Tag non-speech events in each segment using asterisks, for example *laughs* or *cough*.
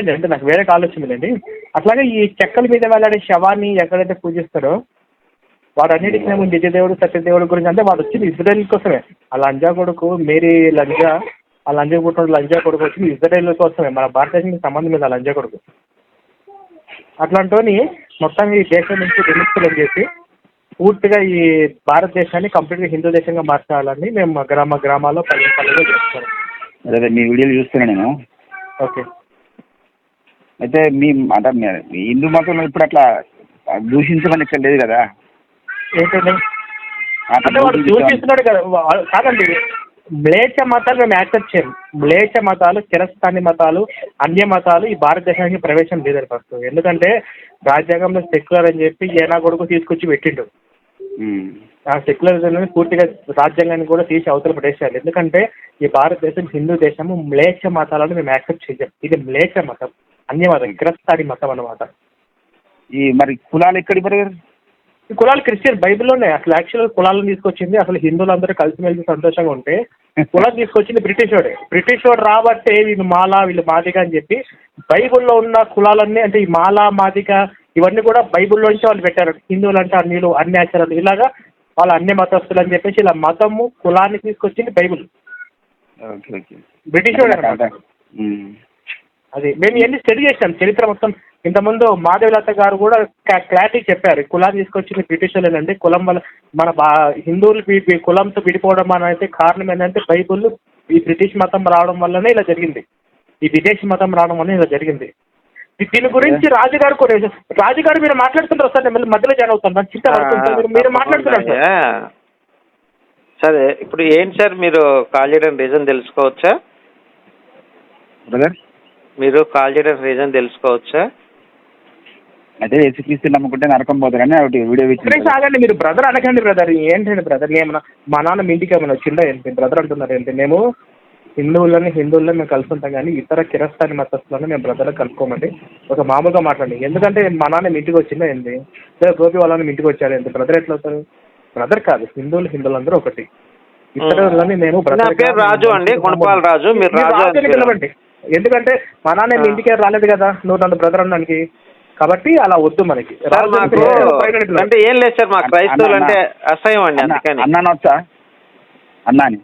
వెళ్ళండి అంటే నాకు వేరే కాల్ వచ్చిందిలేండి అట్లాగే ఈ చెక్కల మీద వెళ్ళాడే శవాన్ని ఎక్కడైతే పూజిస్తారో వాడన్నిటికీ మేము నిజదేవుడు సత్యదేవుడు గురించి అంటే వాడు వచ్చింది ఇజ్రాయెల్ కోసమే. ఆ లంజా కొడుకు మేరీ లంజా ఆ లంజా పుట్టిన లంజా కొడుకు వచ్చింది ఇజ్రాయెల్ కోసమే. మన భారతదేశానికి సంబంధం లేదు ఆ లంజా కొడుకు. అట్లాంటి మొత్తం ఈ దేశం నుంచి విముక్తులు చేసి పూర్తిగా ఈ భారతదేశాన్ని కంప్లీట్గా హిందూ దేశంగా మార్చాలని మేము మా గ్రామ గ్రామాల్లో పల్లె పల్లెలో చేస్తాం. అదే మీ వీడియోలు చూస్తున్నాను నేను. ఓకే. అయితే మీ అంటే మీ హిందూ మతంలో ఇప్పుడు అట్లా దూషించమని ఇక్కడ లేదు కదా? ఏంటండి? అట్లా అంటే వాడు దూషించమని- దూషిస్తున్నాడు కదా. వా- కాదండి. మ్లేచ్ఛ మతాలు మేము యాక్సెప్ట్ చేయం మ్లేచ్ఛ మతాలు చిరస్థాని మతాలు అన్య మతాలు ఈ భారతదేశానికి ప్రవేశం లేదని ఫస్ట్. ఎందుకంటే రాజ్యాంగంలో సెక్యులర్ అని చెప్పి ఏనా కొడుకు తీసుకొచ్చి పెట్టిండు. ఉమ్. ఆ సెక్యులరిజం పూర్తిగా రాజ్యాంగాన్ని కూడా తీసి అవతల పడేసేయాలి ఎందుకంటే ఈ భారతదేశం హిందూ దేశము మ్లేచ్ఛ మతాలను మేము యాక్సెప్ట్ చేయం ఇది మ్లేచ్ఛ మతం. అన్య మతం కిరస్థాని మతం అన్నమాట. ఈ మరి కులాలు ఎక్కడి ఈ కులాలు క్రిస్టియన్ బైబిల్లోనే అసలు యాక్చువల్ కులాలను తీసుకొచ్చింది అసలు హిందువులందరూ కలిసిమెలిసి సంతోషంగా ఉంటే *laughs* కులాలు తీసుకొచ్చింది బ్రిటిష్ వాడే. బ్రిటిష్ వాడు రాబట్టే వీళ్ళు మాల వీళ్ళు మాదిక అని చెప్పి బైబిల్లో ఉన్న కులాలన్నీ అంటే ఈ మాల మాదిక ఇవన్నీ కూడా బైబిల్లో నుంచి వాళ్ళు పెట్టారు. హిందువులు అంటే అన్నిలు అన్ని ఆచారాలు. ఇలాగా వాళ్ళ అన్ని మతస్థులు అని చెప్పేసి ఇలా మతము కులాన్ని తీసుకొచ్చింది బైబిల్. బ్రిటిష్ వాడు. అది మేము ఇవన్నీ స్టడీ చేసాం చరిత్ర మొత్తం ఇంతకుముందు మాధవలత గారు కూడా క్లారిటీ చెప్పారు. కులాన్ని తీసుకొచ్చింది బ్రిటిష్ వాళ్ళేనండి. కులం వల్ల మన బా హిందువులు కులంతో విడిపోవడం అని అయితే కారణం ఏంటంటే బైబుల్ ఈ బ్రిటిష్ మతం రావడం వల్లనే ఇలా జరిగింది. ఈ విదేశీ మతం రావడం వల్ల ఇలా జరిగింది. దీని గురించి రాజుగారు కొన్ని రాజుగారు మీరు మాట్లాడుతుంటారు సార్ నేను మళ్ళీ మధ్యలో జాయిన్ అవుతాను. చింత మీరు- మాట్లాడుతున్నారు. సరే. ఇప్పుడు ఏంటి సార్ మీరు కాల్ చేయడం రీజన్ తెలుసుకోవచ్చా? బ్రదర్ మీరు కాల్ చేయడం రీజన్ తెలుసుకోవచ్చా? అయితే యేసుక్రీస్తు నమ్ముకుంటే నరకం పోతారని ఒకటి వీడియో ఇచ్చింది. సాగండి మీరు బ్రదర్ అనకండి బ్రదర్ ఏంటండి బ్రదర్ ఏమన్నా మా నాన్న మీ ఇంటికి ఏమైనా వచ్చిందా ఏంటి? బ్రదర్ అంటున్నారు ఏంటి మేము హిందువులని హిందువుల్లో మేము కలుసుకుంటాం కానీ ఇతర కిరస్థాని మతస్థులను మేము బ్రదర్ కలుపుకోమండి. ఒక మామూలుగా మాట్లాడండి. ఎందుకంటే మా నాన్న మీ ఇంటికి వచ్చిందా ఏంటి? లేదా గోపి వాళ్ళని మీ ఇంటికి వచ్చారు ఏంటి? బ్రదర్ ఎట్లా అవుతారు? బ్రదర్ కాదు హిందువులు హిందువులందరూ ఒకటి. ఇతరులని మేము నా బ్రదర్ పేరు రాజు అండి గుణపాల్ రాజు మీరు రాజు అని పిలవండి. ఎందుకంటే మా నాన్న మీ ఇంటికి రాలేదు కదా నువ్వు నన్ను బ్రదర్ అనడానికి కాబట్టి అలా వద్దు మనకి. అంటే ఏం లేదు సార్ మా క్రైస్తవులు అంటే అసహ్యం అండి అన్న అందుకని. అన్నానొచ్చా అన్నా అని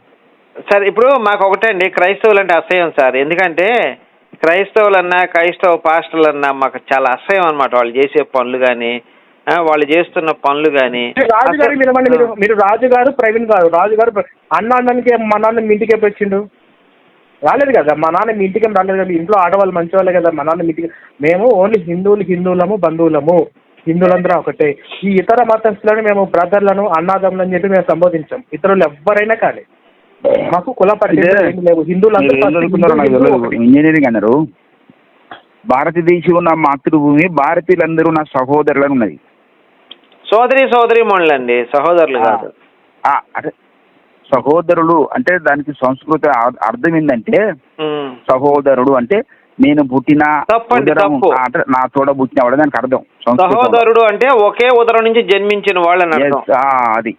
సార్ ఇప్పుడు మాకు ఒకటే అండి క్రైస్తవులు అంటే అసహ్యం సార్. ఎందుకంటే క్రైస్తవులన్నా క్రైస్తవ పాస్టర్లు అన్నా మాకు చాలా అసహ్యం అనమాట వాళ్ళు చేసే పనులు కానీ వాళ్ళు చేస్తున్న పనులు కానీ మీరు రాజు గారు వినమండి మీరు మీరు రాజు గారు ప్రవీణ్ గారు రాజు గారు ప్ర- అన్న అన్నానికి మా నాన్న మీ ఇంటికి ఎప్పుడు వచ్చిండు రాలేదు కదా. మా నాన్న మీ ఇంటికి ఏం రాలేదు కదా. ఇంట్లో ఆడవాళ్ళు మంచి వాళ్ళే కదా. మా నాన్న మీ ఇంటికి మేము ఓన్లీ హిందువులు హిందువులము బంధువులము. హిందువులందరూ ఒకటే. ఈ ఇతర మతస్థులను మేము బ్రదర్లను అన్నాదమ్ములు అని చెప్పి మేము సంబోధించాం. ఇతరులు ఎవరైనా కానీ మాకు కుల పరిచయం లేవు. హిందువులందరూ హిందువులు. ఇంజనీరింగ్ అన్నారు. భారతదేశం నా మాతృభూమి భారతీయులందరూ నా సహోదరులను ఉన్నది. సోదరి సోదరి అండి సహోదరులు కాదు. ఆ, అంటే సహోదరులు అంటే దానికి సంస్కృత అర్- అర్థం ఏంటంటే. సహోదరుడు అంటే నేను పుట్టిన నా తోడ పుట్టినవాడు దానికి అర్థం. సహోదరుడు అంటే ఒకే ఉదరం నుంచి జన్మించిన వాళ్ళని అర్థం. అది.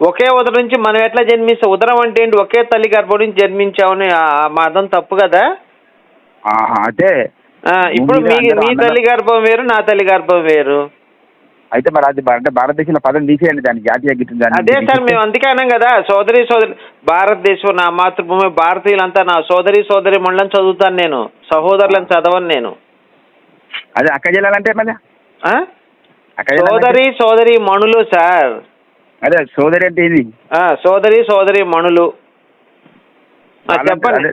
ఒకే ఉదరం నుంచి మనం ఎట్లా జన్మిస్తాం ఉదరం అంటే ఏంటి? ఒకే తల్లి గర్భం నుంచి జన్మించామని ఆ ఆ మతం తప్పు కదా? అంటే ఆ, ఇప్పుడు మీ మీ తల్లి గర్భం వేరు నా తల్లి గర్భం వేరు. అయితే మరి అది భారత భారతదేశంలో పదం తీసేయండి దాని జాతీయ గీతం దాన్ని అదే సార్ మేము అందుకే అన్నాం కదా సోదరి సోదరి భారతదేశం నా మాతృభూమి భారతీయులంతా నా సోదరి సోదరి మండలం చదువుతాను నేను సహోదరులను చదవను నేను. అదే అక్క జిల్లాలంటే జిల్లాలంటే? సోదరి సోదరి మణులు సార్. అదే సోదరి అంటే ఇది ఆ, సోదరి సోదరి మణులు. చెప్పండి.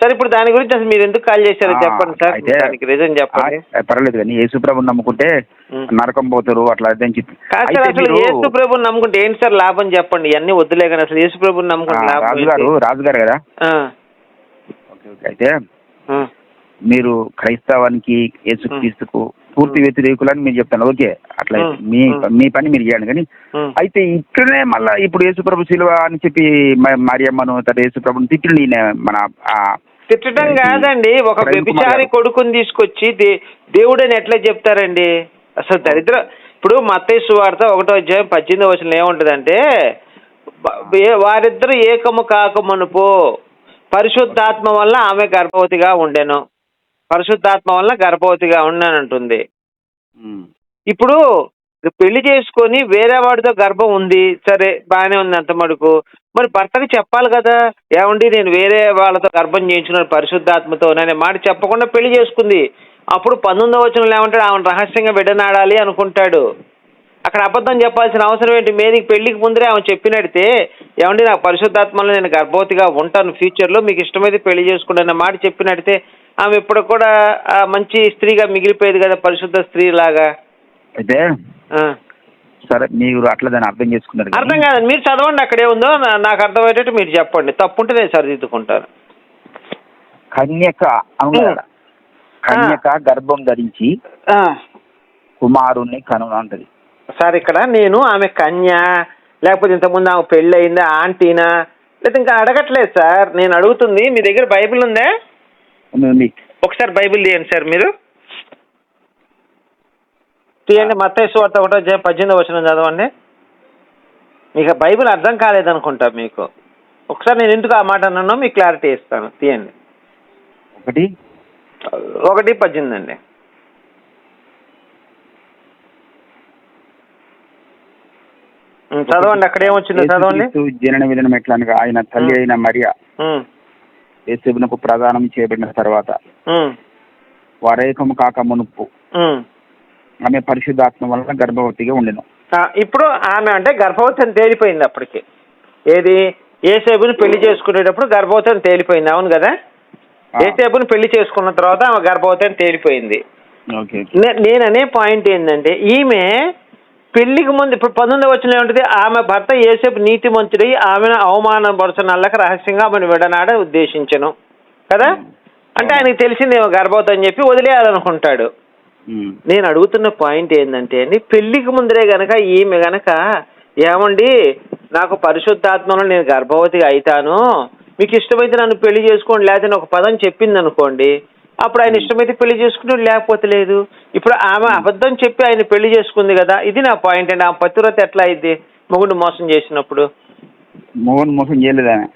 సార్ ఇప్పుడు దాని గురించి అసలు మీరు ఎందుకు కాల్ చేశారో చెప్పండి సార్ అయితే దానికి రీజన్ చెప్పండి ఆ, పర్వాలేదు కానీ యేసుప్రభు నమ్ముకుంటే ఉం. నరకం పోతారు అట్లా అని చెప్పి కాదు అయితే అసలు మీరు- యేసు ప్రభుని నమ్ముకుంటే ఏంటి సార్ లాభం చెప్పండి ఇవన్నీ వద్దులే కానీ అసలు యేసు ప్రభుని ఆ, నమ్ముకుంటే లాభం రాజుగారు ఏంటి? రాజుగారు కదా ఆ, ఓకే ఓకే అయితే ఆ, మీరు క్రైస్తవానికి యేసుక్రీస్తుకు పూర్తి వ్యతిరేకులని మీరు చెప్తాను ఓకే అట్లా అయితే. మీ. మీ పని మీరు చేయండి కానీ. అయితే ఇక్కడనే మళ్ళా ఇప్పుడు యేసుప్రభు శిలువ అని చెప్పి మ- మరియమ్మను తర్వాత యేసుప్రభుని ఈయన మన ఆ, తిట్టడం కాదండి. ఒక వ్యభిచారి. కొడుకుని తీసుకొచ్చి దే దేవుడని ఎట్లా చెప్తారండి? అసలు దరిద్ర ఇప్పుడు మత్తయి సువార్త ఒకటో అధ్యాయం పద్దెనిమిది వచ్చిన ఏముంటుందంటే వారిద్దరు ఏకము కాకమునుపు పరిశుద్ధాత్మ వల్ల ఆమె గర్భవతిగా ఉండెను. పరిశుద్ధాత్మ వల్ల గర్భవతిగా ఉన్నానంటుంది ఉమ్. ఇప్పుడు పెళ్ళి చేసుకొని వేరే వాడితో గర్భం ఉంది సరే బాగానే ఉంది అంత మటుకు. మరి భర్తకి చెప్పాలి కదా ఏమండి నేను వేరే వాళ్ళతో గర్భం చేయించున్నాను పరిశుద్ధాత్మతో అనే మాట చెప్పకుండా పెళ్ళి చేసుకుంది. అప్పుడు పంతొమ్మిదో వచనంలో ఏమంటాడు? ఆమెను రహస్యంగా విడనాడాలి అనుకుంటాడు. అక్కడ అబద్ధం చెప్పాల్సిన అవసరం ఏంటి? మీదికి పెళ్ళికి ముందరే ఆమె చెప్పినడితే ఏమండి నాకు పరిశుద్ధాత్మలో నేను గర్భవతిగా ఉంటాను ఫ్యూచర్లో మీకు ఇష్టమైతే పెళ్ళి చేసుకోండి అన్న మాట చెప్పినడితే ఆమె ఇప్పుడు కూడా మంచి స్త్రీగా మిగిలిపోయేది కదా పరిశుద్ధ స్త్రీ లాగా అయితే సరే మీరు అట్లా దాన్ని అర్థం చేసుకున్నారు కానీ అర్థం కాదండి మీరు చదవండి అక్కడే ఉందో నాకు అర్థమయ్యేటట్టు మీరు చెప్పండి. తప్పుంటే నేను సరిదిద్దుకుంటాను. కన్యక అవునా? కన్యక గర్భం ధరించి కుమారుణ్ణి కనున అంటది సార్ ఇక్కడ నేను ఆమె కన్య లేకపోతే ఇంతకుముందు ఆమె పెళ్ళి అయిందా ఆంటీనా? లేదా ఇంకా అడగట్లేదు సార్. నేను అడుగుతుంది మీ దగ్గర బైబిల్ ఉందా? ఉంది. ఒకసారి బైబిల్ తీయండి సార్ మీరు. తీయండి. మత్తయి సువార్త ఒకటో అధ్యాయం పద్దెనిమిది వచ్చిన చదవండి. మీకు బైబిల్ అర్థం కాలేదనుకుంటా మీకు. ఒకసారి నేను ఎందుకు ఆ మాట అన్నానో మీకు క్లారిటీ ఇస్తాను. తీయండి. ఒకటి. ఒకటి పద్దెనిమిది అండి. చదవండి. అక్కడ ఏమొచ్చిందో చదవండి. జనన విధానం ఎట్లా ఆయన తల్లి అయిన మరియా. యేసునకు ప్రదానం చేయబడిన తర్వాత వరేకము కాక మునుపు. ఆమె పరిశుద్ధాత్మ వలన గర్భవతిగా ఉండెను. ఇప్పుడు ఆమె అంటే గర్భవతి అని తేలిపోయింది అప్పటికి. ఏది? ఏసేపుని పెళ్ళి చేసుకునేటప్పుడు గర్భవతి అని తేలిపోయింది అవును కదా? ఆ. ఏసేపుని పెళ్ళి చేసుకున్న తర్వాత ఆమె గర్భవతి అని తేలిపోయింది నేను అనే పాయింట్ ఏంటంటే ఈమె పెళ్ళికి ముందు ఇప్పుడు పంతొమ్మిది వచ్చిన ఏమిటిది? ఆమె భర్త ఏసేపు నీతిమంతుడై ఆమెను అవమానపరచనల్లక రహస్యంగా ఆమెను విడనాడ ఉద్దేశించను. కదా? అంటే ఆయనకి తెలిసిందేమో గర్భవతి అని చెప్పి వదిలేయాలనుకుంటాడు. నేను అడుగుతున్న పాయింట్ ఏంటంటే అండి పెళ్ళికి ముందరే గనక ఈమె గనక ఏమండి నాకు పరిశుద్ధాత్మలో నేను గర్భవతిగా అవుతాను మీకు ఇష్టమైతే నన్ను పెళ్ళి చేసుకోండి లేకపోతే ఒక పదం చెప్పింది అనుకోండి అప్పుడు ఆయన ఇష్టమైతే పెళ్ళి చేసుకుని లేకపోతే లేదు. ఇప్పుడు ఆమె అబద్ధం చెప్పి ఆయన పెళ్ళి చేసుకుంది కదా ఇది నా పాయింట్ అండి. ఆ పతివ్రత ఎట్లా అయింది? మొగుడు మోసం చేసినప్పుడు. మోహన్ మోసం చేయలేదు ఆమె.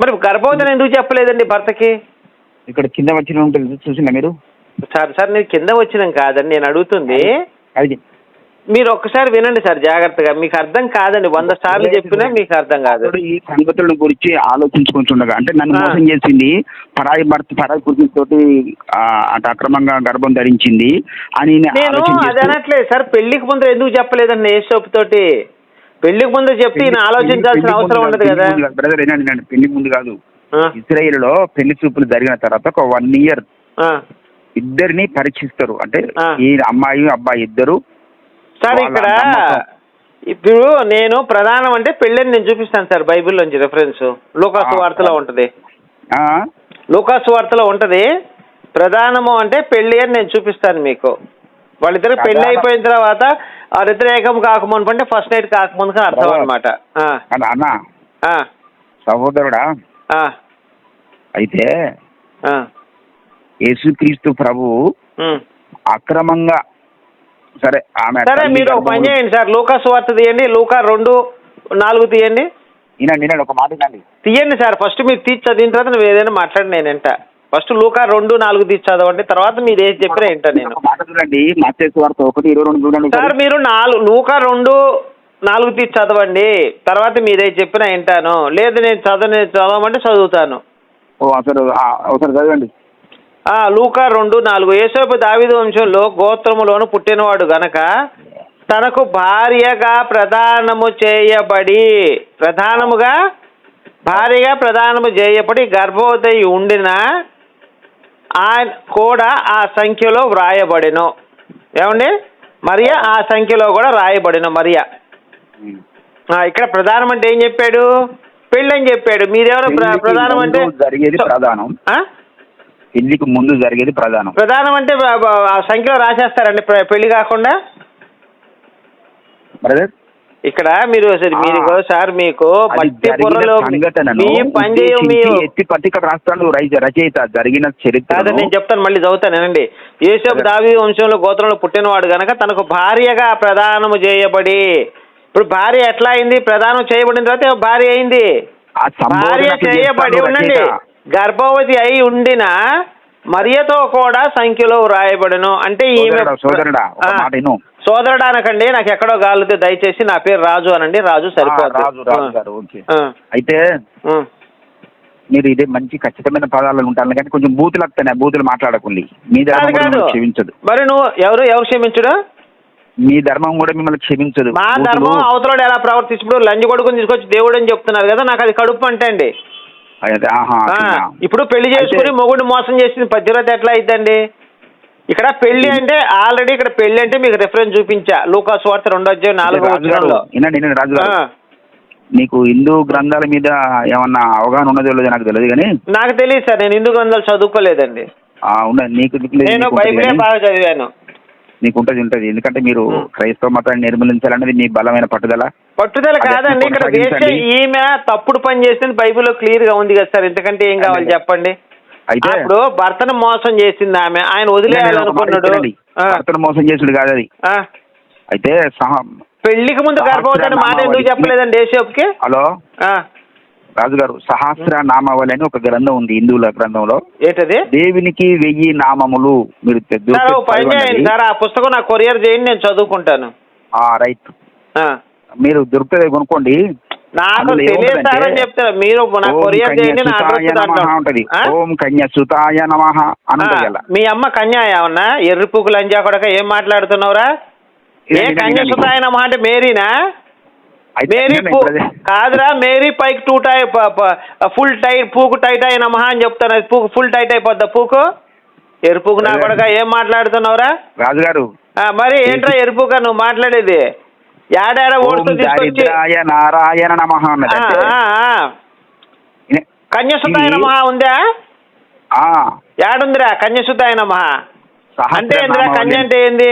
మరి గర్భవతిని ఎందుకు చెప్పలేదండి భర్తకి? ఇక్కడ కింద వచ్చిన ఉంటుంది చూసిందా మీరు? సార్ సార్ నేను కింద వచ్చినాం కాదండి నేను అడుగుతుంది. అది మీరు ఒక్కసారి వినండి సార్ జాగ్రత్తగా. మీకు అర్థం కాదండి వంద సార్లు చెప్పినా మీకు అర్థం కాదు. ఈ సంగతుల గురించి ఆలోచించుకుంటుండగా అంటే నన్ను. మోసం చేసింది పరాయి భర్త పరాయి ఆ, అటు అక్రమంగా గర్భం ధరించింది అని నేను అది అనట్లేదు సార్ పెళ్ళికి ముందు ఎందుకు చెప్పలేదండి యేసోపు తోటి? పెళ్ళికి ముందు చెప్తే ఈయన ఆలోచించాల్సిన అవసరం ఉండదు కాదు. బ్రదర్ ఏనండి నేను పెళ్ళి ముందు కాదు. ఇస్రాయేల్లో పెళ్ళి చూపులు జరిగిన తర్వాత ఒక వన్ ఇయర్. ఇద్దరిని పరీక్షిస్తారు. అంటే. ఈ అమ్మాయి అబ్బాయి ఇద్దరు సార్ ఇక్కడ. ఇప్పుడు నేను ప్రధానం అంటే పెళ్ళని నేను చూపిస్తాను సార్ బైబిల్లోంచి రెఫరెన్స్ లూకాసు వార్తలో. ఉంటది. లూకాసు వార్తలో ఉంటది ప్రధానము అంటే పెళ్ళి అని నేను చూపిస్తాను మీకు. వాళ్ళిద్దరు పెళ్ళి అయిపోయిన తర్వాత వాళ్ళిద్దరు ఏకం కాకముందు అంటే ఫస్ట్ నైట్ కాకముందుకు అర్థం. అనమాట సహోదరుడా. అయితే యేసుక్రీస్తు ప్రభు అక్రమంగా సరే ఆమె సరే మీరు ఒక పని చేయండి సార్. లూకాసు వార్త తీయండి. లూకా రెండు నాలుగు తీయండి. వినండి వినండి ఒక మాట వినండి. తీయండి సార్. ఫస్ట్ మీరు తీసి చదివిన తర్వాత నువ్వు ఏదైనా మాట్లాడి నేను వింటా. ఫస్ట్ లూకా రెండు నాలుగు తీసి చదవండి. తర్వాత మీరు ఏది చెప్పినా వింటా నేను. మాట చూడండి మత్స్సు వార్త ఒకటి ఇరవై రెండు చూడండి. సార్ మీరు నాలుగు లూకా రెండు నాలుగు తీసి చదవండి. తర్వాత మీరే చెప్పినా వింటాను. లేదు నేను చదవ చదవమంటే చదువుతాను. ఓ అసలు ఒకసారి చదవండి. లూకా రెండు నాలుగు. యేసోపు దావిదు వంశంలో గోత్రములోను పుట్టినవాడు గనక తనకు భార్యగా ప్రదానము చేయబడి ప్రధానముగా భార్యగా ప్రదానము చేయబడి గర్భవతి ఉండిన కూడా ఆ సంఖ్యలో వ్రాయబడిను. ఏమండి? మరియా ఆ సంఖ్యలో కూడా రాయబడిన మరియా. ఇక్కడ ప్రధానం అంటే ఏం చెప్పాడు? పెళ్ళని చెప్పాడు. మీరెవరో ప్రధానం అంటే జరిగేది ప్రధానం? పెళ్ళికి ముందు జరిగేది ప్రధానం. ప్రధానం అంటే ఆ సంఖ్యలో రాసేస్తారండి. పె- పెళ్ళి కాకుండా? బ్రదర్ ఇక్కడ మీరు మీరు ఆ. సార్ మీకు అది జరిగిన పొరలో సంఘటనను మీ మీ ఉద్దేశించి ఎత్తి రచయిత జరిగిన చరిత్ర కాదు నేను చెప్తాను మళ్ళీ చదువుతాను వినండి. యేసపు సరే. దావి వంశంలో గోత్రంలో పుట్టినవాడు గనక తనకు భార్యగా ప్రదానము చేయబడి ఇప్పుడు భార్య ఎట్లా అయింది? ప్రదానం చేయబడిన తర్వాత భార్య అయింది. ఆ భార్య చేయబడి ఉండండి. గర్భవతి అయి ఉండిన మరియతో కూడా సంఖ్యలో వ్రాయబడను. అంటే ఈమె సోదరుడా, అనకండి నాకు ఎక్కడో గాలితే దయచేసి నా పేరు రాజు అనండి రాజు సరిపోతుంది ఆ, అయితే. మీరు ఇదే మంచి ఖచ్చితమైన పదాలు ఉంటాను కానీ కొంచెం బూతులు వస్తాయి బూతులు మాట్లాడకండి. మీ ధర్మం క్షమించదు. మరి నువ్వు ఎవరు ఎవరు క్షమించుడు? మీ ధర్మం కూడా మిమ్మల్ని క్షమించదు. మా ధర్మం అవతలోడు ఎలా ప్రవర్తించుడు లంజ కొడుకుని తీసుకొచ్చి దేవుడు అని చెప్తున్నారు కదా నాకు అది కడుపు అంటే అండి ఇప్పుడు పెళ్ళి చేసుకుని మొగుడు మోసం చేసింది పద్దెనిమిది ఎట్లా అయిద్దండి? ఇక్కడ పెళ్ళి అంటే ఆల్రెడీ ఇక్కడ పెళ్ళి అంటే మీకు రిఫరెన్స్ చూపించా. లూకాస్ వార్త రెండో అధ్యాయం నాలుగో రాజు మీకు హిందూ గ్రంథాల మీద ఏమన్నా అవగాహన ఉన్నదో లేదో నాకు తెలియదు కానీ నాకు తెలియదు సార్ నేను హిందూ గ్రంథాలు చదువుకోలేదండి. నీకు నీకు నేను నీకు బైబిలే బాగా చదివాను. నీకు ఉంటది. ఉంటది ఎందుకంటే మీరు. క్రైస్తవ మతాన్ని నిర్మూలించాలన్నది మీ బలమైన పట్టుదల. పట్టుదల కాదండి ఇక్కడ ఈమె తప్పుడు పని చేసింది బైబిల్లో క్లియర్గా ఉంది కదా సార్. ఇంతకంటే ఏం కావాలి. చెప్పండి? అయితే అప్పుడు భర్తను మోసం చేసింది ఆమె. ఆయన వదిలేయాలనుకున్నాడు. భర్తను మోసం చేసుడు కాదు అది. అయితే పెళ్ళికి ముందు గర్భవతి మాట ఎందుకు. చెప్పలేదండి ఏసేపుకి హలో? ఆ, రాజు గారు సహస్ర నామావళి అని ఒక గ్రంథం ఉంది హిందువుల గ్రంథంలో. ఏంటది? దేవునికి వెయ్యి నామములు మీరు తె- సార్ ఓ దొరికితే పని చేయండి చదవండి. సార్ ఆ పుస్తకం నాకు కొరియర్ చేయండి నేను చదువుకుంటాను. ఆ రైట్. మీరు దొరుకుతుంది కొనుక్కోండి. నాకు అందులో తెలియదు ఏముంటదంటే, సార్ అని చెప్తారు మీరు ఓం కొరియర్ చేయండి నా కన్యసుతాయ అడ్రస్ దాంట్లో. నమః ఉంటది. ఆ? ఓం కన్య సుతాయ నమః అని ఆ, ఉంటది అలా. మీ అమ్మ కన్యా ఏమన్నా? ఎర్రి పూకులు అంజా కొడక ఏం మాట్లాడుతున్నావురా? ఏ వినండి, కన్య వినండి. సుతాయనమా అంటే మేరీనా? మేరీ కాదురా మేరీ పైకి టూ టై ఫుల్ టైట్ పూకు టైట్ అయినమా అని చెప్తాను. పూకు ఫుల్ టైట్ అయిపోద్దా పూకు? ఎరుపుకు నా. కొడక ఏం మాట్లాడుతున్నావురా? రాజు గారు ఆ, మరి ఏంట్రా ఎరుపుక నువ్వు మాట్లాడేది? ఏడాడ ఓం ఓడుతూ తీసుకొచ్చి దారిద్రాయ నారాయణ నమః కన్యసుతాయ నమః ఉందా? ఆ, ఏడుందిరా కన్యసుతాయ నమః? అంటే ఏందిరా. కన్య అంటే ఏంది?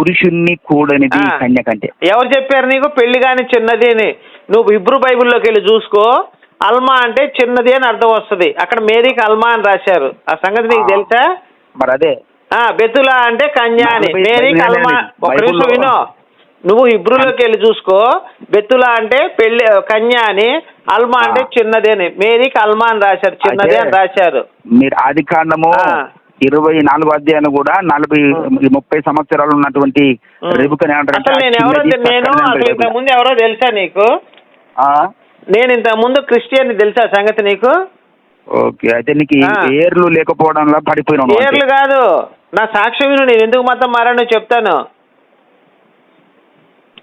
పురుషుణ్ణి కూడనిది ఆ. కన్య కంటే. ఎవరు చెప్పారు నీకు? పెళ్ళి కాని చిన్నది అని. నువ్వు హిబ్రూ బైబిల్లోకి వెళ్ళి చూసుకో. అల్మా అంటే చిన్నది అని అర్థం వస్తుంది. అక్కడ మేరీకి అల్మా అని రాశారు. ఆ సంగతి నీకు ఆ. తెలుసా? మరి అదే. ఆ బెతులా అంటే కన్యా అని. బైబిల్- మేరీకి అల్మా. ఒక నిమిషం బైబిల్లో- విను. నువ్వు హిబ్రూలోకి వెళ్ళి చూసుకో. బెతులా అంటే పెళ్ళి కన్యా అని. అల్మా అంటే ఆ. చిన్నది అని. మేరీకి అల్మా అని రాశారు. చిన్నది అని రాశారు. మీరు ఆది కాండము ఆ. ఇరవై నాలుగు అధ్యాయాలు కూడా నలభై ముప్పై సంవత్సరాలు ఉన్నటువంటి. రేపుకని నేను. ముందు ఎవరో తెలుసా నీకు? నేను ఇంత ముందు క్రిస్టియన్ తెలుసా సంగతి నీకు? ఓకే అయితే నీకు. ఏర్లు లేకపోవడంలో పడిపోయినావు నువ్వు ఏర్లు. కాదు. నా సాక్ష్యం విను నేను ఎందుకు మతం మారానో చెప్తాను.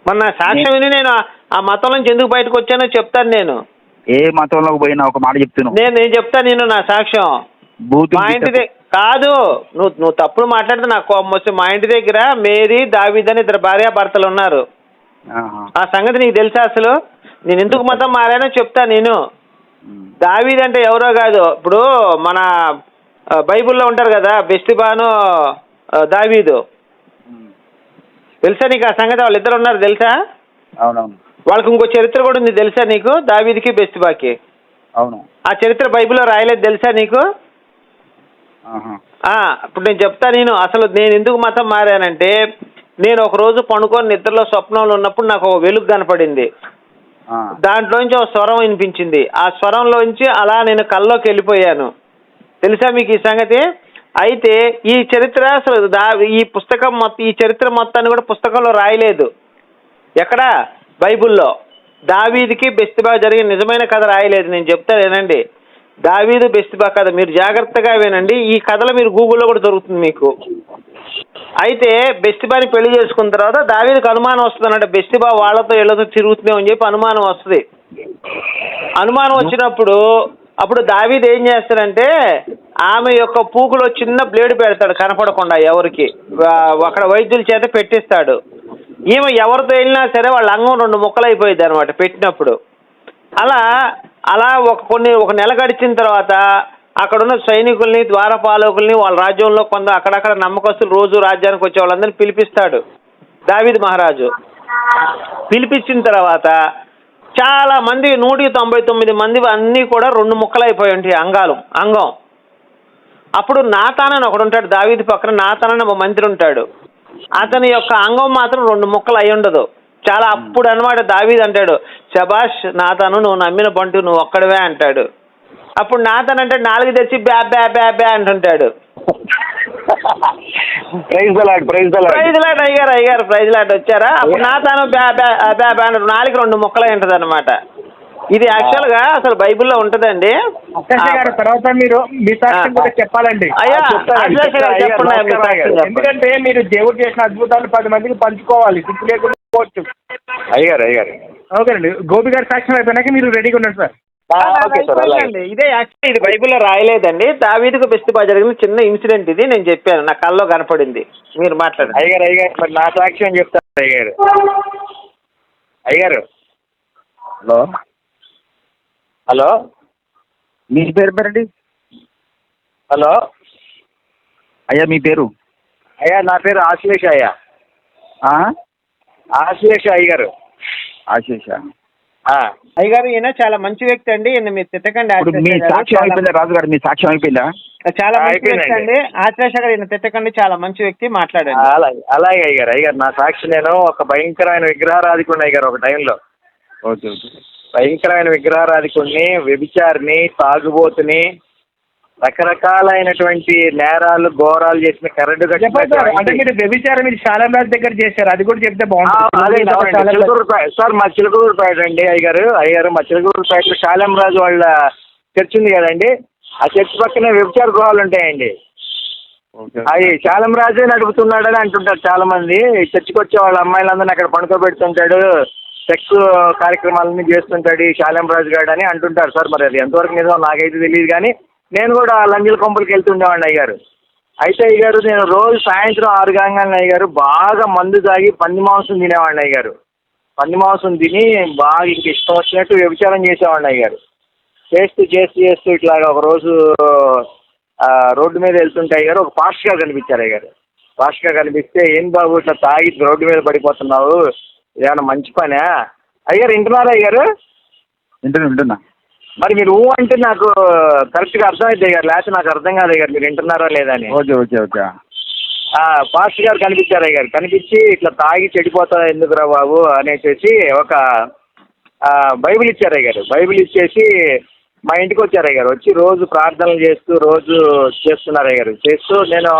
మరి నా సాక్ష్యం విని నేను ఆ- మతం నుంచి ఎందుకు బయటకు వచ్చానో చెప్తాను నేను. ఏ మతంలోకి పోయినా ఒక మాట చెప్తున్నావు. నేను నేను చెప్తాను నేను నా సాక్ష్యం. మా ఇంటి కాదు నువ్వు నువ్వు తప్పుడు మాట్లాడితే నాకు కోపం వస్తే మా ఇంటి దగ్గర మేరీ దావీద్ అని ఇద్దరు భార్యాభర్తలు ఉన్నారు. ఆ సంగతి నీకు తెలుసా అసలు? నేను ఎందుకు మతం మారానో చెప్తా నేను. దావీద్ అంటే ఎవరో కాదు. ఇప్పుడు మన బైబిల్లో ఉంటారు కదా బెస్తిబాను ఆ, దావీదు. తెలుసా నీకు ఆ సంగతి? వాళ్ళిద్దరు ఉన్నారు తెలుసా? అవునవును. వాళ్ళకి ఇంకో చరిత్ర కూడా ఉంది తెలుసా నీకు? దావీదికి బెస్తిబాకి? అవును. ఆ చరిత్ర బైబిల్లో రాయలేదు తెలుసా నీకు? ఇప్పుడు నేను చెప్తా నేను అసలు నేను ఎందుకు మతం మారానంటే నేను ఒక రోజు పండుకొని నిద్రలో స్వప్నంలో ఉన్నప్పుడు నాకు ఒక వెలుగు కనపడింది. దాంట్లోంచి ఒక స్వరం వినిపించింది. ఆ స్వరంలోంచి అలా నేను కల్లోకి వెళ్ళిపోయాను. తెలుసా మీకు ఈ సంగతి? అయితే ఈ చరిత్ర అసలు దా ఈ పుస్తకం మొత్తం ఈ చరిత్ర మొత్తాన్ని కూడా పుస్తకంలో రాయలేదు. ఎక్కడ? బైబిల్లో. దావీదికి బెస్తిబా జరిగిన నిజమైన కథ రాయలేదు. నేను చెప్తాను వినండి. దావీదు బెస్తిబా కథ. మీరు జాగ్రత్తగా వినండి. ఈ కథలు మీరు గూగుల్లో కూడా దొరుకుతుంది మీకు. అయితే బెస్తిబాని పెళ్ళి చేసుకున్న తర్వాత దావీదుకు అనుమానం వస్తుంది అన్నట్టు బెస్తిబా వాళ్ళతో వీళ్ళతో తిరుగుతున్నామని చెప్పి అనుమానం వస్తుంది. అనుమానం వచ్చినప్పుడు అప్పుడు దావీద్ ఏం చేస్తాడంటే ఆమె యొక్క పూకులో చిన్న బ్లేడ్ పెడతాడు కనపడకుండా ఎవరికి. అక్కడ వైద్యుల చేత పెట్టిస్తాడు. ఈమె ఎవరితో వెళ్ళినా సరే వాళ్ళ అంగం రెండు ముక్కలు అయిపోయింది అనమాట పెట్టినప్పుడు. అలా అలా ఒక కొన్ని ఒక నెల గడిచిన తర్వాత అక్కడున్న సైనికుల్ని ద్వారపాలకుల్ని వాళ్ళ రాజ్యంలో కొంత అక్కడక్కడ నమ్మకస్తులు రోజు రాజ్యానికి వచ్చే వాళ్ళందరినీ పిలిపిస్తాడు దావిద్ మహారాజు. పిలిపించిన తర్వాత చాలా మంది నూటికి తొంభై తొమ్మిది మంది అన్నీ కూడా రెండు ముక్కలు అయిపోయి ఉంటాయి అంగాలు అంగం. అప్పుడు నాతానని ఒకడు ఉంటాడు దావీది పక్కన నాతానని ఒక మంత్రి ఉంటాడు. అతని యొక్క అంగం మాత్రం రెండు ముక్కలు అయి ఉండదు. చాలా అప్పుడు అనమాట దావీద్ అంటాడు శబాష్ నాతాను నువ్వు నమ్మిన బంటు నువ్వు ఒక్కడవే అంటాడు. అప్పుడు నాతన్ అంటే నాలుగు తెచ్చి బ్యా బ్యా బ్యా బ్యా అంటుంటాడు. ప్రైజ్ లాట్ అయ్యారు అయ్యారు ప్రైజ్ లాట్ వచ్చారా? అప్పుడు నాతాను బ్యా బ్యా బ్యా బ్యా నాలుగు రెండు ముక్కలై ఉంటుంది అనమాట ఇది యాక్చువల్గా అసలు బైబిల్లో ఉంటదండి. తర్వాత మీరు మీ సాక్ష్యం కూడా చెప్పాలండి. ఎందుకంటే మీరు దేవుడు చేసిన అద్భుతాలు పది మందికి పంచుకోవాలి. సిగ్గు లేకుండా పోవచ్చు. అయ్యారు అయ్యారు ఓకేనండి. గోపి గారి సాక్ష్యం అయిపోయినాక మీరు రెడీగా ఉండండి సార్. ఓకే సార్ అలాగే. అయిపోయిందండి. ఇదే యాక్చువల్ ఇది బైబిల్లో రాయలేదండి. దావీదుకు బెస్తిపా జరిగిన చిన్న ఇన్సిడెంట్ ఇది నేను చెప్పాను. నా కల్లో కనపడింది. మీరు మాట్లాడండి. అయ్యగారు అయ్యగారు మరి నా సాక్ష్యం చెప్తాను అయ్యగారు. అయ్యగారు. హలో? హలో? మీ పేరు పేరండి? హలో? అయ్యా మీ పేరు? అయ్యా నా పేరు ఆశ్లేష అయ్యా. ఆశ్లేష అయ్యగారు. ఆశేష అయ్యగారు ఈయన చాలా మంచి వ్యక్తి అండి. ఈయన మీరు తిట్టకండి ఇప్పుడు మీ గారు. సాక్ష్యం చాలా- అయిపోయిందా రాజు గారు మీ సాక్ష్యం అయిపోయిందా? చాలా మంచి వ్యక్తి. అండి. ఆశ్లేష గారు ఈయన తిట్టకండి చాలా మంచి వ్యక్తి మాట్లాడండి. అలాగే అలాగే అయ్యారు అయ్యారు నా సాక్షి నేను ఒక భయంకరమైన విగ్రహారాధికుడిని అయ్యారు ఒక టైంలో. Okay okay. భయంకరమైన విగ్రహారాధికుడిని వ్యభిచారిని తాగుబోతుని రకరకాలైనటువంటి నేరాలు ఘోరాలు చేసిన కరెంటు అంటే మీరు వ్యభిచారం ఇది శాలం రాజు దగ్గర చేశారు అది కూడా చెప్తే అదే బాగుంటుంది సార్ మా చిలకూరుపేట అండి అయ్యగారు అయ్యారు మా చిలకూరుపేట శాలం రాజు వాళ్ళ చర్చ్ ఉంది కదండి ఆ చర్చ్ పక్కనే వ్యభిచార గృహాలు ఉంటాయండి. అవి శాలం రాజే నడుపుతున్నాడని అంటుంటారు చాలా మంది చర్చికి వచ్చే వాళ్ళ అమ్మాయిలందరినీ అక్కడ పడుకోబెడుతుంటాడు. సెక్స్ కార్యక్రమాలన్నీ చేస్తుంటాడు ఈ శాలం రాజు గారు అని అంటుంటారు సార్ మరి అది ఎంతవరకు నిజమో నాకైతే తెలియదు కానీ నేను కూడా లంజల కొంపలకి వెళ్తుండేవాడిని అయ్యారు అయితే అయ్యారు నేను రోజు సాయంత్రం ఆరు కాగానే అయ్యారు బాగా మందు తాగి పంది మాంసం తినేవాడిని అయ్యారు పంది మాంసం తిని బాగా ఇంక ఇష్టం వచ్చినట్టు వ్యభిచారం చేసేవాడిని అయ్యారు చేస్తూ చేస్తూ చేస్తూ ఇట్లాగా ఒక రోజు రోడ్డు మీద వెళ్తుంటే అయ్యారు ఒక పాస్ట్ కనిపించారు అయ్యారు పాస్ట్ గారు కనిపిస్తే ఏం బాబు ఇట్లా తాగి రోడ్డు మీద పడిపోతున్నావు? ఏమైనా మంచి పనా? అయ్యారు వింటున్నారా అయ్యారు వింటున్నా వింటున్నా. మరి మీరు ఊ అంటే నాకు కరెక్ట్గా అర్థమైంది అయ్యారు లేకపోతే నాకు అర్థం కాదు అయ్యారు మీరు వింటున్నారా లేదా అని. Okay okay okay. పాస్ట్ గారు కనిపించారు అయ్యారు కనిపించి ఇట్లా తాగి చెడిపోతా ఎందుకురా బాబు అనేసి ఒక బైబిల్ ఇచ్చారు అయ్యారు బైబిల్ ఇచ్చేసి మా ఇంటికి వచ్చారు అయ్యారు వచ్చి రోజు ప్రార్థనలు చేస్తూ రోజు చేస్తున్నారు అయ్యారు చేస్తూ నేను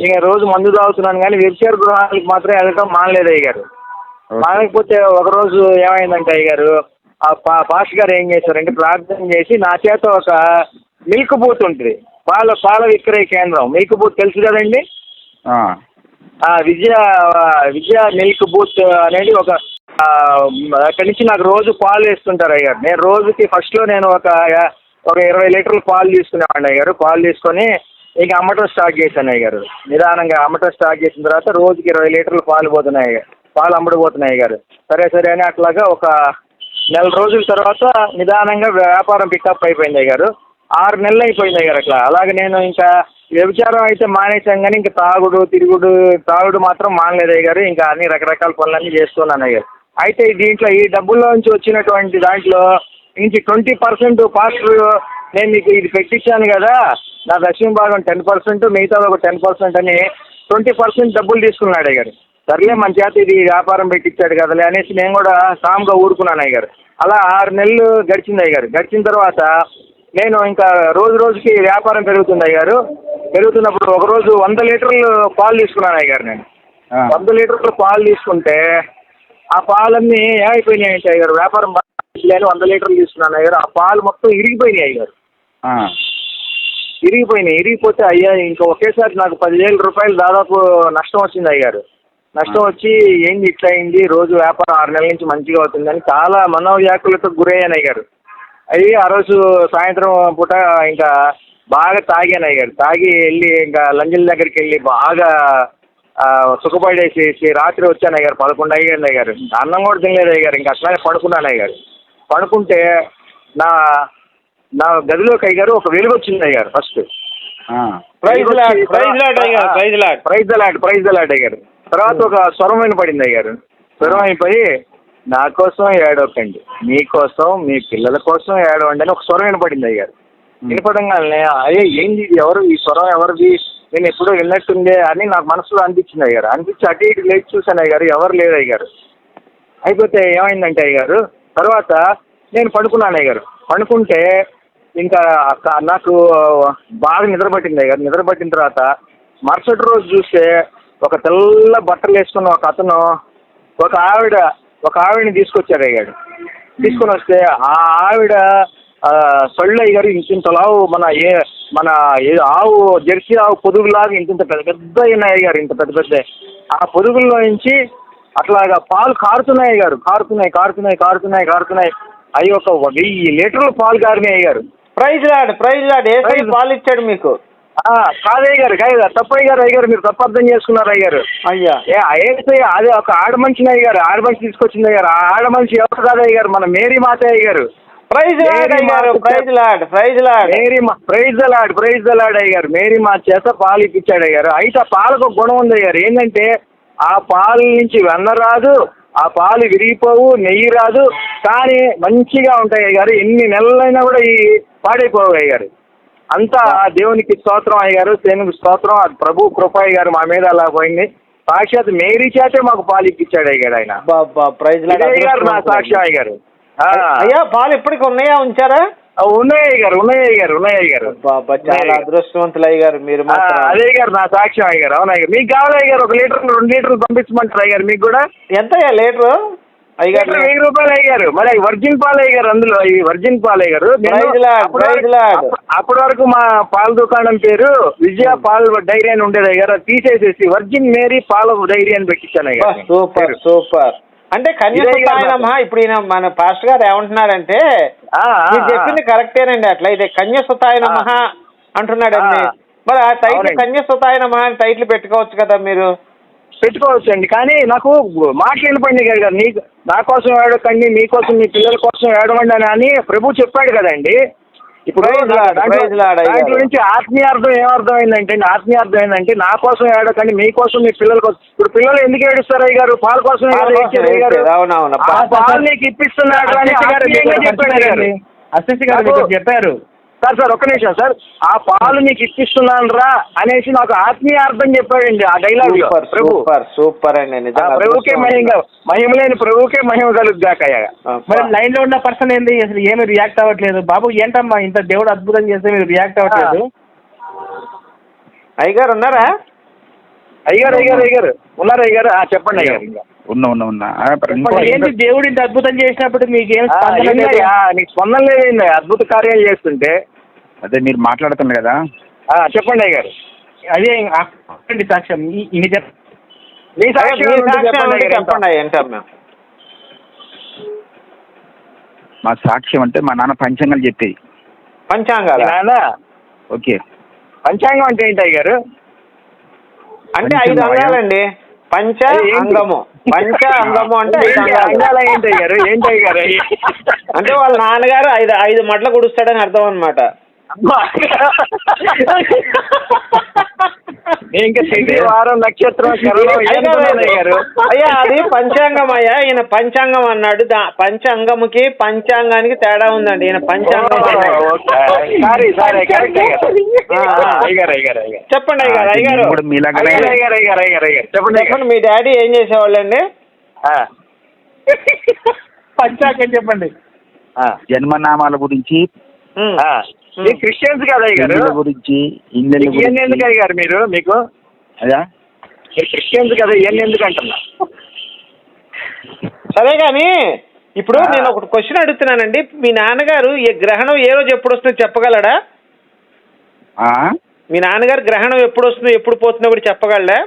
ఇక రోజు మందు తాగుతున్నాను కానీ వ్యభిచార గృహాలకు మాత్రం వెళ్ళడం మానలేదు అయ్యారు మానకపోతే ఒక రోజు ఏమైందంటే అయ్యారు ఆ పా పాష్ గారు ఏం చేశారంటే ప్రార్థన చేసి నా చేత ఒక మిల్క్ బూత్ ఉంటుంది. పాల పాల విక్రయ కేంద్రం. మిల్క్ బూత్ తెలుసు కదండి? ఆ. విజయ విజయ మిల్క్ బూత్ అనేది ఒక ఆ, అక్కడి నుంచి నాకు రోజు పాలు వేస్తుంటారు అయ్యారు నేను రోజుకి ఫస్ట్లో నేను ఒక ఒక ఇరవై లీటర్లు పాలు తీసుకునేవాడిని అయ్యారు పాలు తీసుకొని ఇక అమ్మటం స్టార్ట్ చేశాను అయ్యారు నిదానంగా అమ్మటం స్టార్ట్ చేసిన తర్వాత రోజుకి ఇరవై లీటర్లు పాలు పోతున్నాయి. పాలు అమ్ముడుపోతున్నాయి గారు. సరే సరే అని అట్లాగా ఒక నెల రోజుల తర్వాత నిదానంగా వ్యాపారం పికప్ అయిపోయింది గారు. ఆరు నెలలు అయిపోయింది గారు అట్లా. అలాగే నేను ఇంకా వ్యభిచారం అయితే మానేసాం కానీ ఇంకా తాగుడు తిరుగుడు తాగుడు మాత్రం మానలేదు గారు. ఇంకా అన్ని రకరకాల పనులన్నీ చేస్తున్నాను గారు. అయితే దీంట్లో ఈ డబ్బుల్లో నుంచి వచ్చినటువంటి దాంట్లో నుంచి ట్వంటీ పర్సెంట్ పాస్టర్ నేను మీకు ఇది పెట్టించాను కదా. నా దక్షిణ భాగం టెన్ పర్సెంట్ మిగతాది ఒక టెన్ పర్సెంట్ అని ట్వంటీ పర్సెంట్ డబ్బులు తీసుకున్నాడు గారు. సర్లే మన చేత ఇది వ్యాపారం పెట్టించాడు కదలే అనేసి నేను కూడా కామ్గా ఊరుకున్నాను అయ్యారు అలా ఆరు నెలలు గడిచింది అయ్యారు గడిచిన తర్వాత నేను ఇంకా రోజు రోజుకి వ్యాపారం పెరుగుతుంది అయ్యారు పెరుగుతున్నప్పుడు ఒక రోజు వంద లీటర్లు పాలు తీసుకున్నాను అయ్యారు నేను. వంద లీటర్లు పాలు తీసుకుంటే ఆ పాలన్నీ ఏమైపోయినాయి అంటే అయ్యారు వ్యాపారం బాగా లేని వంద లీటర్లు తీసుకున్నాను అయ్యారు ఆ పాలు మొత్తం ఇరిగిపోయినాయి అయ్యారు ఇరిగిపోయినాయి. ఇరిగిపోతే అయ్యా ఇంకా ఒకేసారి నాకు పదివేల రూపాయలు దాదాపు నష్టం వచ్చింది అయ్యారు నష్టం వచ్చి ఏంది ఇట్లా అయింది? రోజు వ్యాపారం ఆరు నెలల నుంచి మంచిగా అవుతుందని చాలా మనోవ్యాకులతో గురయ్యాను అయ్యారు అయ్యి ఆ రోజు సాయంత్రం పూట ఇంకా బాగా తాగాను అయ్యారు తాగి వెళ్ళి ఇంకా లంజల దగ్గరికి వెళ్ళి బాగా సుఖపడేసేసి రాత్రి వచ్చాను అయ్యారు పదకొండు అయ్యింది అయ్యారు అన్నం కూడా తినలేదు అయ్యారు ఇంకా అట్లానే పడుకున్నాను అయ్యారు పడుకుంటే నా నా గదిలోకి అయ్యారు ఒక వెలుగు వచ్చింది అయ్యారు first. Praise praise praise praise praise అయ్యారు తర్వాత ఒక స్వరం వినపడింది అయ్యారు స్వరం అయిపోయి నా కోసం ఏడవకండి. మీ కోసం మీ పిల్లల కోసం ఏడవండి అని ఒక స్వరం వినపడింది అయ్యారు వినపడంగానే అయ్యే ఏంది ఇది? ఎవరు ఈ స్వరం? ఎవరిది? నేను ఎప్పుడో విన్నట్టుందే అని నాకు మనసులో అనిపించింది అయ్యారు అనిపించి అటు ఇటు లేచి చూశాను అయ్యారు ఎవరు లేరు అయ్యారు అయిపోతే ఏమైందంటే అయ్యారు తర్వాత నేను పడుకున్నాను అయ్యారు పడుకుంటే ఇంకా నాకు బాగా నిద్ర పట్టింది అయ్య గారు నిద్ర పట్టిన తర్వాత మరుసటి రోజు చూస్తే ఒక తెల్ల బట్టలు వేసుకున్న ఒక అతను ఒక ఆవిడ ఒక ఆవిడని తీసుకొచ్చారు అయ్యాడు తీసుకొని వస్తే ఆ ఆవిడ సొళ్ళు అయ్య గారు ఇంత లావు మన ఏ మన ఏ ఆవు జెర్సీ ఆవు పొదుగులాగా ఇంత ఇంత పెద్ద పెద్ద గారు ఇంత పెద్ద పెద్ద. ఆ పొదుగుల్లో నుంచి అట్లాగా పాలు కారుతున్నాయి గారు కారుతున్నాయి కారుతున్నాయి కారుతున్నాయి కారుతున్నాయి. అవి ఒక వెయ్యి లీటర్లు పాలు కారినాయి అయ్య గారు ప్రైజ్ లాడ్ ప్రైజ్ లాడ్. ఏ. పాలు ఇచ్చాడు మీకు? కాదయ్య గారు కాదు తప్పయ్య గారు అయ్య గారు మీరు తప్పు అర్థం చేసుకున్నారు అయ్య గారు. అయ్యా. ఏ ఏంటి అదే ఒక ఆడ మనిషిని అయ్య గారు ఆడ మనిషి తీసుకొచ్చింది అయ్య గారు ఆ ఆడ మనిషి ఎవరు కాదయ్య గారు మన మేరీ మాత అయ్య గారు. ప్రైజ్ లాడ్ అయ్యారు praise Lord praise Lord. Mary praise the Lord praise the Lord అయ్య గారు. మేరీ మా చేత పాలు ఇప్పించాడు అయ్య గారు. అయితే ఆ పాలకు గుణం ఉంది అయ్య గారు. ఏంటంటే ఆ పాలు నుంచి వెన్న రాదు ఆ పాలు విరిగిపోవు నెయ్యి రాదు కానీ మంచిగా ఉంటాయి అయ్య గారు. ఎన్ని నెలలైనా కూడా ఈ పాడైపోవు అయ్య గారు. అంతా దేవునికి స్తోత్రం అయ్య గారు దేవునికి స్తోత్రం. అది ప్రభు కృప అయ్య గారు మా మీద అలా పోయింది. సాక్షాత్ మేరీ చేతే మాకు పాలు ఇప్పించాడు అయ్య గారు ఆయన. ప్రైజ్ గారు నా సాక్ష్యం అయ్య గారు. ఆ. అయ్యా పాలు ఇప్పటికి ఉన్నాయా ఉంచారా? ఉన్నాయి గారు ఉన్నాయి గారు ఉన్నాయి గారు. చాలా అదృష్టవంతులు అయ్య గారు మీరు అదే గారు నా సాక్ష్యం అయ్యారు అవును అయ్యారు మీకు కావాలి అయ్యారు ఒక లీటర్ రెండు లీటర్లు పంపించమంటారు అయ్యారు మీకు కూడా? ఎంత లీటరు? అయ్యగారు లీటర్ వెయ్యి రూపాయలు అయ్యారు మరి అవి వర్జిన్ పాలు అయ్యారు అందులో ఈ వర్జిన్ పాలు అయ్యారు అప్పటి వరకు- మా పాల దుకాణం పేరు విజయ పాల డైరీ అని ఉండేది అయ్యారు తీసేసేసి వర్జిన్ మేరీ పాల డైరీ అని పెట్టించాను అయ్యారు సూపర్ సూపర్. అంటే ఇదే గారు కన్యసుతాయనమా ఇప్పుడు ఈయన మన పాస్టర్ గారు ఏమంటున్నారంటే మీరు చెప్పింది కరెక్టేనండి అట్లయితే కన్యసుతాయనమహ అంటున్నాడండి. ఆ. మరి ఆ టైటిల్ అవునండి. కన్యసుతాయనమహ అని టైటిల్ పెట్టుకోవచ్చు కదా మీరు? పెట్టుకోవచ్చు అండి కానీ నాకు మాటలు వినపండి గారు నీకు నా కోసం ఏడకండి మీకోసం మీ పిల్లల కోసం ఏడవండి అని అని ప్రభు చెప్పాడు కదండి. ఇప్పుడు దాంట్లో- praise Lord, అయ్యారు. దాంట్లో నుంచి ఆత్మీయార్థం ఏమర్థమైందంటే ఆత్మీయార్థం ఏంటంటే నా కోసం ఏడకండి మీకోసం మీ పిల్లల కోసం. ఇప్పుడు పిల్లలు ఎందుకు ఏడుస్తారు అయ్య గారు పాల కోసం పాల నీకు ఇప్పిస్తున్నాడు అని చెప్పాడు అయ్య గారు. అసిస్టెంట్ గారు మీకు చెప్పారు. సార్ సార్ ఒక్క నిమిషం సార్. ఆ పాలు నీకు ఇప్పిస్తున్నాను రా అనేసి నాకు ఆత్మీయార్థం చెప్పాడండి ఆ డైలాగ్లో. సూపర్ ప్రభు. సూపర్ సూపర్ అండి. ఆ నిజంగా ప్రభుకే మహిమ మహిమ లేని ప్రభుకే మహిమ కలుగుగాకయ్యా మరి లైన్లో ఉన్న పర్సన్ ఏంది? అసలు ఏమి రియాక్ట్ అవ్వట్లేదు. బాబు ఏంటమ్మా ఇంత దేవుడు అద్భుతం చేస్తే మీరు రియాక్ట్ అవ్వట్లేదు? అయ్యగారు ఉన్నారా? అయ్యారు అయ్యారు అయ్యారు ఉన్నారు అయ్యారు ఆ, చెప్పండి అయ్యారు ఇంకా. ఉన్నా ఉన్నా ఉన్నా. ఏంటి దేవుడు ఇంత అద్భుతం చేసినప్పుడు మీకు స్పందన లేదు? నీకు స్పందన లేదండి. అద్భుత కార్యాలు చేస్తుంటే. అదే మీరు మాట్లాడుతున్నారు కదా. ఆ, చెప్పండి అయ్యారు అదే చెప్పండి సాక్ష్యం. మీ సాక్ష్యం మీ సాక్ష్యం చెప్పండి ఉంటే అయ్యగారు. చెప్పండి. అయ్యా వింటాం మేము? మా సాక్ష్యం అంటే మా నాన్న పంచాంగాలు చెప్పేది. పంచాంగాల? ఓకే. పంచాంగం అంటే ఏంటి అయ్యారు అంటే ఐదు అంగాలండి. పంచ ఏంటి? అంగము. పంచ అంగము అంటే అంగాలు. ఏంటి అయ్యారు? ఏంటి అయ్యారు? అంటే వాళ్ళ నాన్నగారు ఐదు ఐదు మట్ల గుడుస్తాడని అర్థం అనమాట ఇంకా తిథి వారం నక్షత్రం అయ్యా అది పంచాంగం అయ్యా. ఈయన పంచాంగం అన్నాడు. పంచాంగముకి పంచాంగానికి తేడా ఉందండి. ఈయన పంచాంగం చెప్పండి అయ్యారు చెప్పండి చెప్పండి మీ డాడీ ఏం చేసేవాళ్ళండి? ఆ, పంచాకం చెప్పండి. ఆ, జన్మనామాల గురించి. మీరు క్రిస్టియన్స్ కదా ఇళ్ళ గురించి ఇవన్నీ ఎందుకు అయ్యారు మీరు? మీకు? అదా? మీరు క్రిస్టియన్స్ కదా ఇవన్నీ ఎందుకు అంటున్నా సరే కానీ ఇప్పుడు. నేను ఒకటి క్వశ్చన్ అడుగుతున్నానండి. మీ నాన్నగారు ఈ గ్రహణం ఏ రోజు ఎప్పుడు వస్తుందో చెప్పగలడా? ఆ? మీ నాన్నగారు గ్రహణం ఎప్పుడు వస్తుందో ఎప్పుడు పోతుందో కూడా చెప్పగలడా?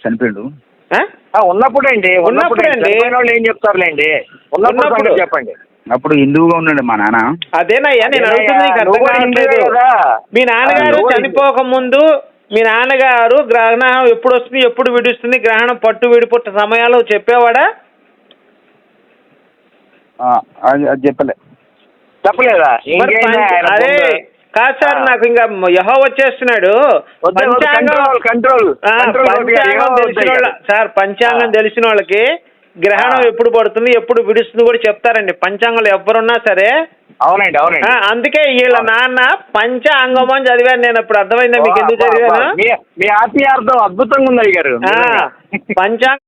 చనిపోయాడు. ఉన్నప్పుడండి ఉన్నప్పుడు ఉన్నప్పుడండి. చనిపోయిన వాళ్ళు ఏం చెప్తారులేండి? ఉన్నప్పుడు ఉన్నప్పుడు. చెప్పండి. అప్పుడు హిందువుగా ఉన్నాడు మా నాన్న అదేనయ్యా నేను అడుగుతుంది నీకు అర్థం కావట్లేదు. మీ నాన్నగారు చనిపోక ముందు మీ నాన్నగారు గ్రహణం ఎప్పుడు వస్తుంది ఎప్పుడు విడుస్తుంది గ్రహణం పట్టు విడిపుట్ట సమయాలు చెప్పేవాడా చెప్పలే చెప్పలేదా అరే? కాదు సార్. నాకు ఇంకా యహో వచ్చేస్తున్నాడు పంచాంగం కంట్రోల్ పంచాంగం తెలిసిన. సార్ పంచాంగం. తెలిసిన వాళ్ళకి గ్రహణం. ఎప్పుడు పడుతుంది ఎప్పుడు విడుస్తుంది కూడా చెప్తారండి. పంచాంగంలో ఎవరున్నా సరే. అవునండి అవునండి. అందుకే వీళ్ళ నాన్న పంచాంగం అని చదివాను నేను. ఇప్పుడు అర్థమైందా మీకు ఎందుకు. చదివాను? మీ ఆత్మీయార్థం అద్భుతంగా ఉంది అయ్య గారు పంచాంగం